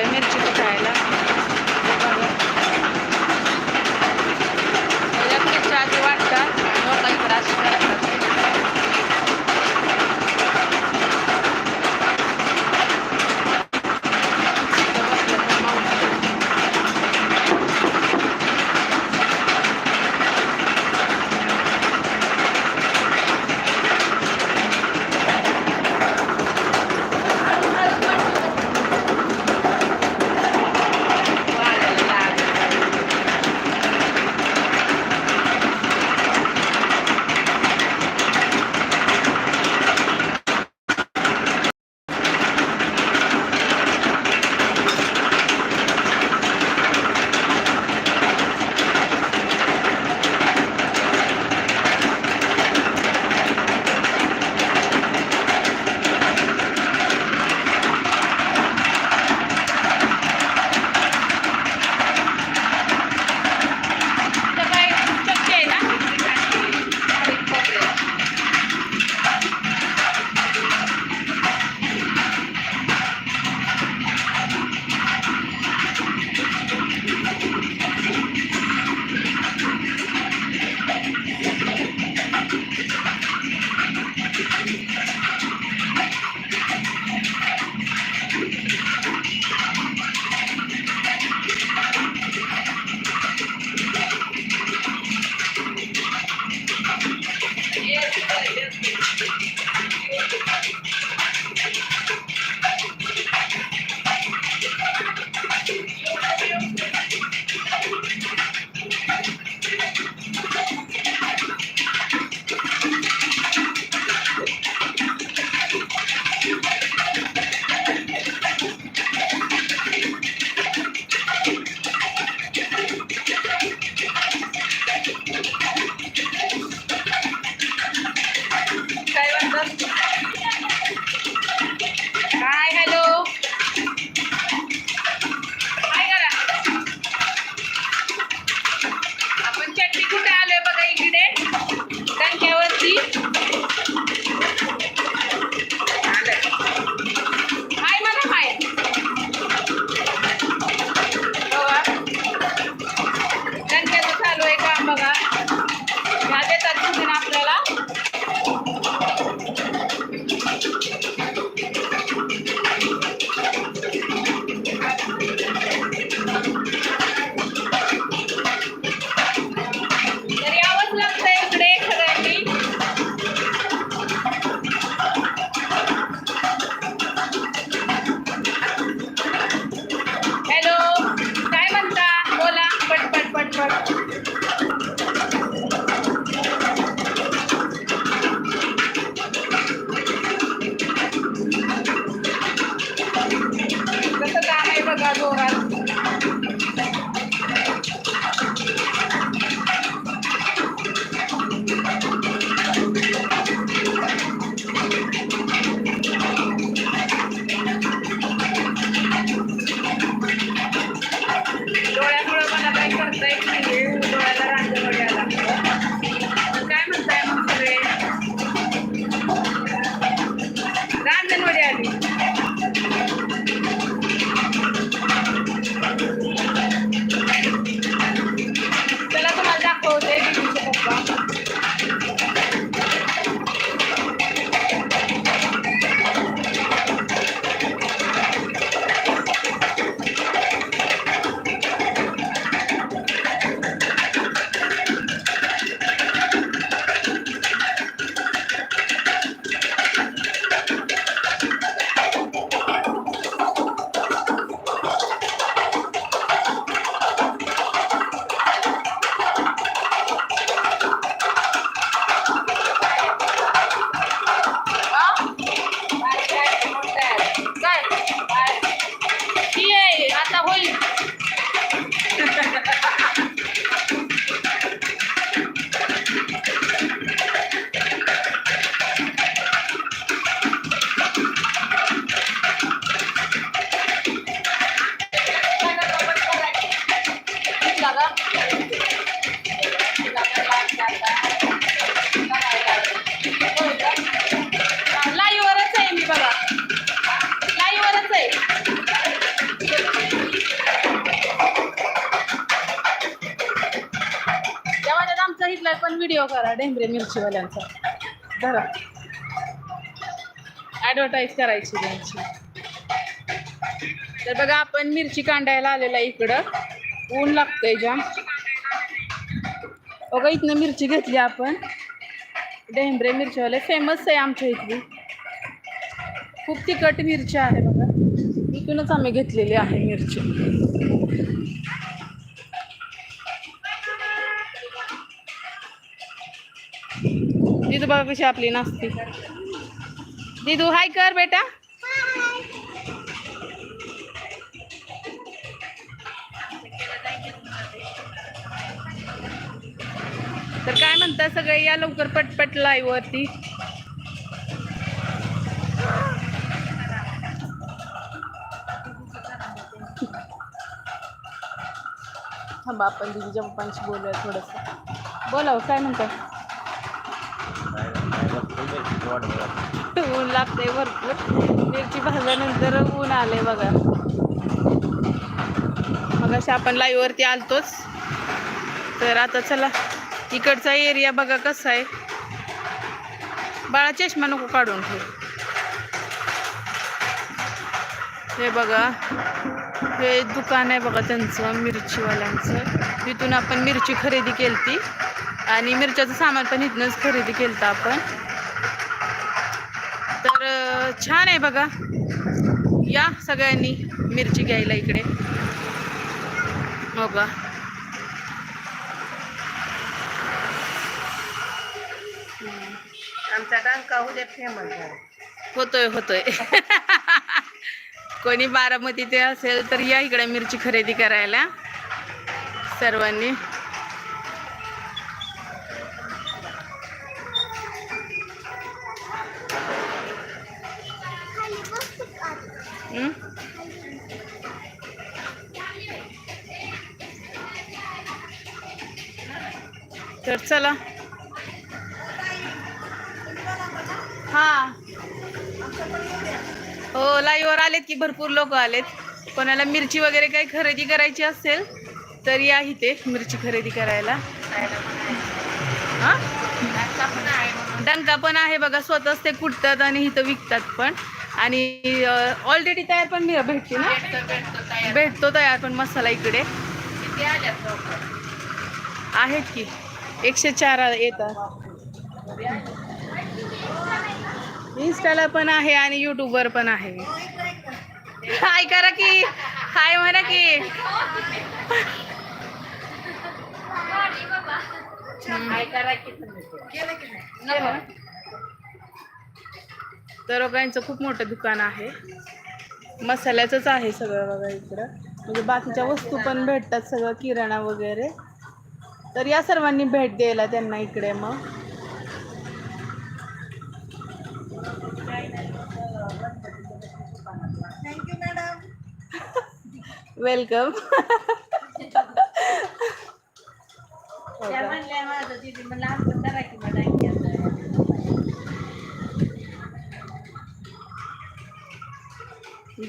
चाललोय मिरची rock. Video करा डेंबरे मिरचीवाल्यांचा. धरा. ॲडव्हर्टाईज करायची त्यांची. तर बघा आपण मिरची कांडायला आलेला आहे इकडं. ऊन लागतंय जाम. बघा इथनं मिरची घेतली आपण. डेंबरे मिरचीवाले. फेमस आहे आमच्या इथली. खूप तिखट मिरची आहे बघा. इथूनच आम्ही घेतलेली आहे मिरची. बघा कशी आपली नाचते दिदू हाय कर बेटा. तर काय म्हणता सगळे? या लवकर पटपट लाईव्ह वरती. थांबा आपण दिदीच्या पप्पांशी बोलूया थोडंसं. बोला हो, काय म्हणता? ऊन लागतंय भरपूर. मिरची भाजल्यानंतर ऊन आले बघा. मग अशा आपण लाईव्ह वरती आलतोच. तर आता चला इकडचा एरिया बघा कसा आहे. बाळा चष्मा नको काढून ठेव. हे बघा हे दुकान आहे बघा त्यांचं मिरचीवाल्यांचं. तिथून आपण मिरची खरेदी केलती. आणि मिरच्याचं सामान पण इथनंच खरेदी केलं आपण. तर छान आहे बघा. या सगळ्यांनी मिरची घ्यायला इकडे. का आमचा डांका उद्या फेमस आहे होतोय होतोय. कोणी बारामती ते असेल तर या इकडे मिरची खरेदी करायला. सर्वांनी. तर चला. हा. हो लाईव्हवर आलेत की भरपूर लोक आलेत. कोणाला मिरची वगैरे काही खरेदी करायची असेल तर या इथे मिरची खरेदी करायला. हां? पण आहे डंका पण आहे बघा स्वतःच ते कुटतात आणि इथं विकतात पण. आणि ऑलरेडी तयार पण मी भेटते ना? भेटतो तयार पण मसाला इकडे. आहेत की? एकशे चार येतात इन्स्टाला पण आहे आणि युट्यूबवर पण आहे. हाय करा की. हाय म्हणा की. तरोगाईंचं तर लोकांचं खूप मोठं दुकान आहे. मसाल्याचंच आहे सगळं बघा इकडं. म्हणजे बाकीच्या वस्तू पण भेटतात सगळं किराणा वगैरे. तर या सर्वांनी भेट द्यायला त्यांना इकडे मग. थँक्यू मॅडम वेलकम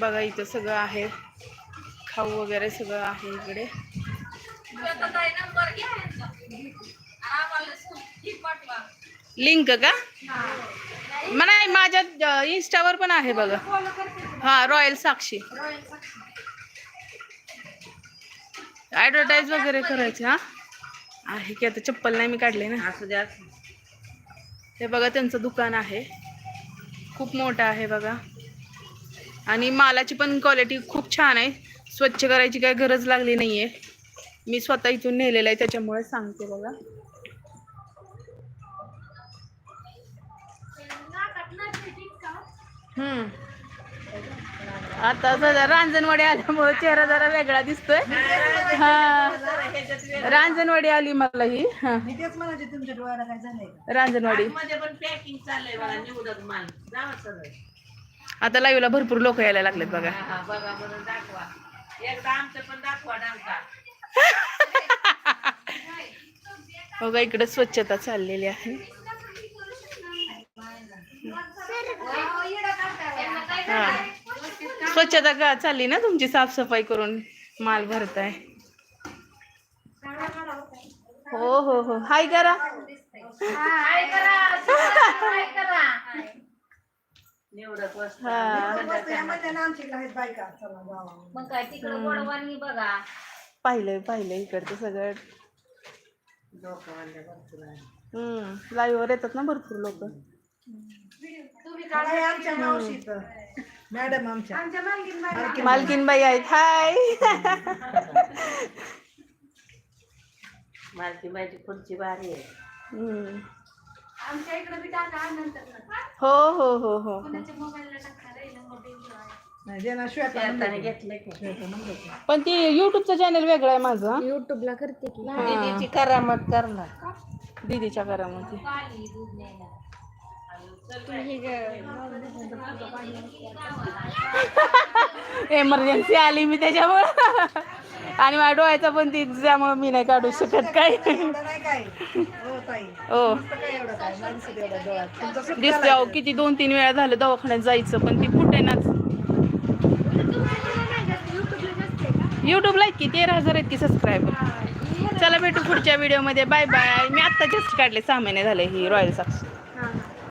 बघा इथं सगळं आहे. खाऊ वगैरे सगळं आहे इकडे. लिंक का? म्हणा माझ्या इन्स्टावर पण आहे बघा. हा रॉयल साक्षी. ऍडव्हर्टाईज वगैरे करायचे हा? आहे की आता चप्पल नाही मी काढले ना. हे बघा त्यांचं दुकान आहे. खूप मोठं आहे बघा. आणि मालाची पण क्वालिटी खूप छान आहे. स्वच्छ करायची काही गरज लागली नाही आहे मी स्वतः इथून नेलेलं आहे त्याच्यामुळे सांगते बघा. आता जरा रांजणवाडी आल्यामुळे चेहरा जरा वेगळा दिसतोय. हा. रांजणवाडी आली मला ही. हा. रांजणवाडी. मध्ये पण पॅकिंग चाललंय बघा निवडक माल. जावा सगळं. आता लाईव्हला भरपूर लोक यायला लागलेत बघा. हा, बघा बरं दाखवा. एकदा आमचं पण दाखवा डांका. बघा इकडे स्वच्छता चाललेली आहे. हा. स्वच्छता का चालली ना तुमची साफसफाई करून माल भरताय. हो हो हो. हाय करा. काय करा. काय करा. निवडत वस्तू हा. मग काय तिकडं गोडवानी बघा. पाहिलंय पाहिलंय इकडचं सगळं. हम्म. लाईव्ह वर येतात ना भरपूर लोक. तुम्ही आमच्या मावशीत मॅडम आमच्या. मालकीन बाई. आहेत. हाय. मालकी माझी खुर्ची भारी आहे. हम्म. आमच्या इकडे बी टाका नंतर हो हो हो हो. मोबाईलला टाका रे मोबाईल नाही, ज्यांना श्वेता शेताने घेतलं की. श्वेता म्हणलं की. पण ती युट्यूबचा चॅनल वेगळा आहे माझा. युट्यूबला करते की. दीदीची करामत करणार. दीदीच्या घरामध्ये एमर्जन्सी आली मी त्याच्यामुळं. आणि माझ्या डोळ्याचा पण ती त्यामुळं मी नाही काढू शकत काय. हो ताई. हो. दिसते अहो किती दोन तीन वेळा झालं दवाखान्यात जायचं पण ती फुटेनाच युट्यूबला की? तेरा हजार आहेत की सबस्क्रायबर चला भेटू पुढच्या व्हिडिओमध्ये बाय बाय मी आत्ता जस्ट काढले सहा महिने झाले ही रॉयल साक्स